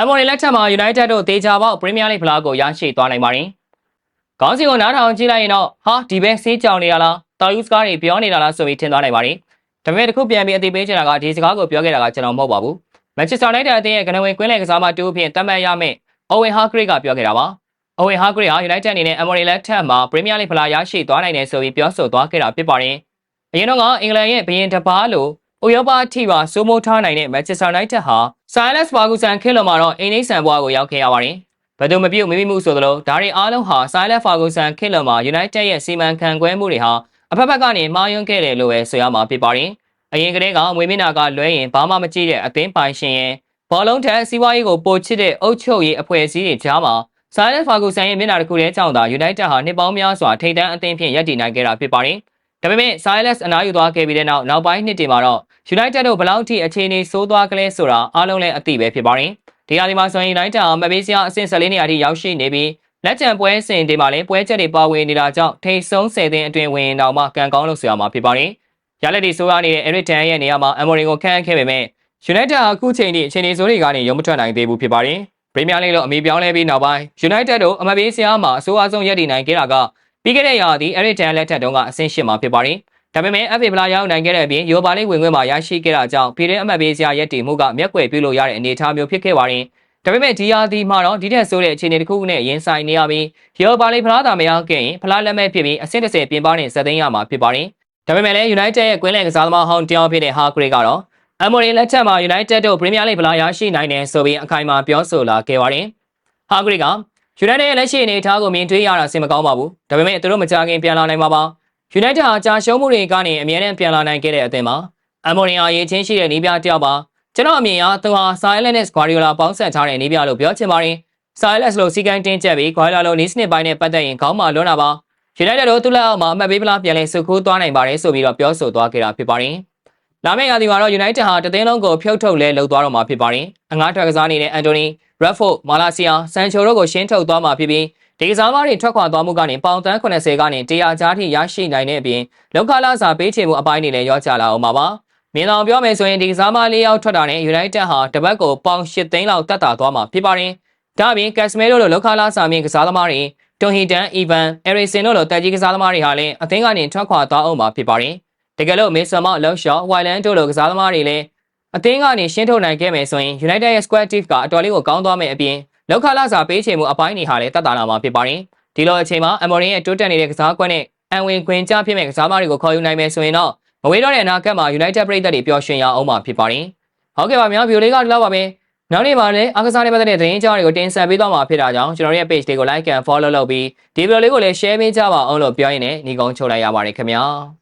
အမော်ရီလက်ထက်မှာ United တို့တေချာပေါက် Premier League ဖလားကိုရရှိသွားနိုင်ပါတယ်။ခေါင်းစဉ်ကိုနားထောင်ကြည့်လိုက်ရင်တော့ဟာဒီဘဲစေးကြောင်နေရလားတာယူစကားတွေပြောနေတာလားဆိုပြီးထင်သွားနိုင်ပါတယ်။ဒါပေမဲ့တစ်ခုပြန်ပြီးအသိပေးချင်တာကဒီစကားကိုပြောခဲ့တာကကျွန်တော်မဟုတ်ပါဘူး။ Manchester United အသင်းရဲ့ကနဝင်ကွင်းလယ်ကစားမတူအဖြစ်တတ်မှတ်ရမယ့် Owen Hargreaves ကပြောခဲ့တာပါ။ Owen Hargreaves ဟာ United အနေနဲ့ Emery လက်ထက်မှာ Premier League ဖလားရရှိသွားနိုင်တယ်ဆိုပြီးပြောဆိုသွားခဲ့တာဖြစ်ပါတယ်။အရင်တော့ကအင်္ဂလန်ရဲ့ဘရင်တစ်ပါးလို့ဥရောပအထိပါစိုးမိုးထားနိုင်တဲ့ Manchester United ဟာ Sir Alex Ferguson ခေတ်လုံးမှာတော့အိမ်နှိမ့်ဆန်ဘွားကိုရောက်ခဲ့ရပါတယ်။ဘယ်သူမပြုတ်မမိမှုဆိုသလိုဒါတွေအားလုံးဟာ Sir Alex Ferguson ခေတ်လုံးမှာ United ရဲ့စီမံခန့်ခွဲမှုတွေဟာအဖက်ဖက်ကနေမှားယွင်းခဲ့တယ်လို့ပဲဆိုရမှာဖြစ်ပါတယ်။အရင်ကတည်းကငွေမင်းနာကလွဲရင်ဘာမှမကြည့်တဲ့အသင်းပိုင်ရှင်ရဲ့ဘောလုံးထက်စီးပွားရေးကိုပိုချစ်တဲ့အုပ်ချုပ်ရေးအဖွဲ့အစည်းတွေကြားမှာ Sir Alex Ferguson ရဲ့မျက်နှာတစ်ခုတည်းကြောင့်သာ United ဟာနှစ်ပေါင်းများစွာထိပ်တန်းအသင်းဖြင့်ရပ်တည်နိုင်ခဲ့တာဖြစ်ပါတယ်။ ဒါပေမဲ့ Sir Alex အနားယူသွားခဲ့ပြီးတဲ့နောက်နောက်ပိုင်းနှစ်တွေမှာတော့ United တို့ဘယ်လောက်ထိအခြေအနေဆိုးသွားကလေးဆိုတာအားလုံးလည်းအသိပဲဖြစ်ပါတယ်။ဒီဟာဒီမှာဆိုရင် United ဟာမပေးစရာအဆင့်14နေရာထိရောက်ရှိနေပြီးလက်ကျန်ပွဲစဉ်တွေမှာလည်းပွဲချက်တွေပါဝင်နေတာကြောင့်ထိတ်ဆုံး10သင်းအတွင်းဝင်တော့မှကံကောင်းလို့ဆိုရမှာဖြစ်ပါတယ်။ရလက်ဒီဆိုးရနေတဲ့ Eric Ten ရဲ့နေရာမှာ Amorim ကိုခန့်အပ်ခဲ့ပေမဲ့ United ဟာအခုချိန်ထိအခြေအနေဆိုးတွေကနေရုံမထွက်နိုင်သေးဘူးဖြစ်ပါတယ်။ Premier League လို့အမည်ပြောင်းလဲပြီးနောက်ပိုင်း United တို့အမပေးစရာမှာအဆိုးအဆုံးရပ်တည်နိုင်ခဲ့တာက ပြီးခဲ့တဲ့ရာသီ Eric Ten လက်ထက်တုန်းကအဆင့်၈မှာဖြစ်ပါတယ်။ဒါပေမဲ့ FA ဖလားရောက်နိုင်ခဲ့တဲ့အပြင် Europa League ဝင်ခွင့်မှာရရှိခဲ့တာကြောင့်ပြည်တွင်းအမတ်ပေးစရာရပ်တည်မှုကမျက်ကွယ်ပြုလို့ရတဲ့အနေအထားမျိုးဖြစ်ခဲ့ပါတယ်။ဒါပေမဲ့ဒီရာသီမှာတော့ဒီထက်ဆိုးတဲ့အခြေအနေတစ်ခုနဲ့ရင်ဆိုင်နေရပြီး Europa League ဖလားသာမရခဲ့ရင်ဖလားလက်မဲ့ဖြစ်ပြီးအဆင့်30ပြင်ပနဲ့ဇက်သိမ်းရမှာဖြစ်ပါတယ်။ဒါပေမဲ့လည်း United ရဲ့ကွင်းလယ်ကစားသမားဟောင်းတယောက်ဖြစ်တဲ့ Hargreaves ကတော့ Amorim လက်ထက်မှာ United တို့ Premier League ဖလားရရှိနိုင်တယ်ဆိုပြီးအခိုင်အမာပြောဆိုလာခဲ့ပါတယ်။ Hargreaves က United ရဲ့လက်ရှိအနေအထားကိုမြင်တွေ့ရတာစင်မကောင်းပါဘူး။ဒါပေမဲ့သူတို့မကြခင်ပြန်လာနိုင်မှာပါ။ United ဟာကြာရှုံးမှုတွေကနေအမြဲတမ်းပြန်လာနိုင်ခဲ့တဲ့အသင်းပါ။ Amorim အရေးချင်းရှိတဲ့နီးပြတယောက်ပါ။ကျွန်တော်အမြင်အရသူဟာ Sir Alex Guardiola ပေါင်းဆက်ထားတဲ့နီးပြလို့ပြောချင်ပါတယ်။ Sir Alex လို့စီကန်းတင်းကျပ်ပြီး Guardiola လို့နီးစနစ်ပိုင်းနဲ့ပတ်သက်ရင်ခေါင်းမာလွန်းတာပါ။ United တို့သူ့လက်အောက်မှာအမှတ်ပေးဖလားပြန်လည်စုခိုးသွားနိုင်ပါတယ်ဆိုပြီးတော့ပြောဆိုသွားခဲ့တာဖြစ်ပါတယ်။ လာမယ့်ရာသီမှာတော့ United ဟာတသိန်းလုံးကိုဖြုတ်ထုတ်လဲလုပ်သွားတော့မှာဖြစ်ပါတယ်။အငှားထွက်ကစားနေတဲ့ Anthony, Radford, Malacia, Sancho တို့ကိုရှင်းထုတ်သွားမှာဖြစ်ပြီးဒီကစားသမားတွေထွက်ခွာသွားမှုကနေပေါင်တန်း80ကနေ100ကြားထိရရှိနိုင်တဲ့အပြင်လောက်ခလာစာပေးချေမှုအပိုင်းတွေလည်းရောကြလာအောင်ပါပါ။မြင်အောင်ပြောမယ်ဆိုရင်ဒီကစားသမားလေးယောက်ထွက်တာနဲ့ United ဟာတပတ်ကိုပေါင်8သိန်းလောက်တက်တာသွားမှာဖြစ်ပါတယ်။ဒါ့အပြင် Casemiro တို့လောက်ခလာစာမြင့်ကစားသမားတွေတွန်ဟီတန်အီဗန်အဲရီဆင်တို့လိုတက်ကြီးကစားသမားတွေဟာလည်းအသင်းကနေထွက်ခွာသွားအောင်မှာဖြစ်ပါတယ်။ တကယ်လို့မေဆာမလောက်ရှော့ဝိုင်လန်တို့လိုကစားသမားတွေလည်းအသင်းကနေရှင်းထုတ်နိုင်ခဲ့မယ်ဆိုရင် United ရဲ့ squad depth ကအတော်လေးကိုကောင်းသွားမယ်အပြင်လောက်ခလာစာပေးချေမှုအပိုင်းတွေဟာလည်းတက်တာလာမှာဖြစ်ပါတယ်။ဒီလိုအချိန်မှာ Amorim ရဲ့တိုးတက်နေတဲ့ကစားကွက်နဲ့အန်ဝင်ခွင်ကြဖြစ်မဲ့ကစားသမားတွေကိုခေါ်ယူနိုင်မယ်ဆိုရင်တော့မဝေးတော့တဲ့အနာဂတ်မှာ United ပြည်သက်တွေပျော်ရွှင်ရအောင်မှာဖြစ်ပါတယ်။ဟုတ်ကဲ့ပါများဗီဒီယိုလေးကဒီလောက်ပါပဲ။နောက်နေ့မှာလည်းအားကစားနဲ့ပတ်သက်တဲ့သတင်းကြောင်းတွေကိုတင်ဆက်ပေးသွားမှာဖြစ်တာကြောင့်ကျွန်တော်ရဲ့ page လေးကို like and follow လုပ်ပြီးဒီဗီဒီယိုလေးကိုလည်း share ပေးကြပါအောင်လို့ပြောရင်းနဲ့ညီကုန်းချုပ်လိုက်ရပါတယ်ခင်ဗျာ။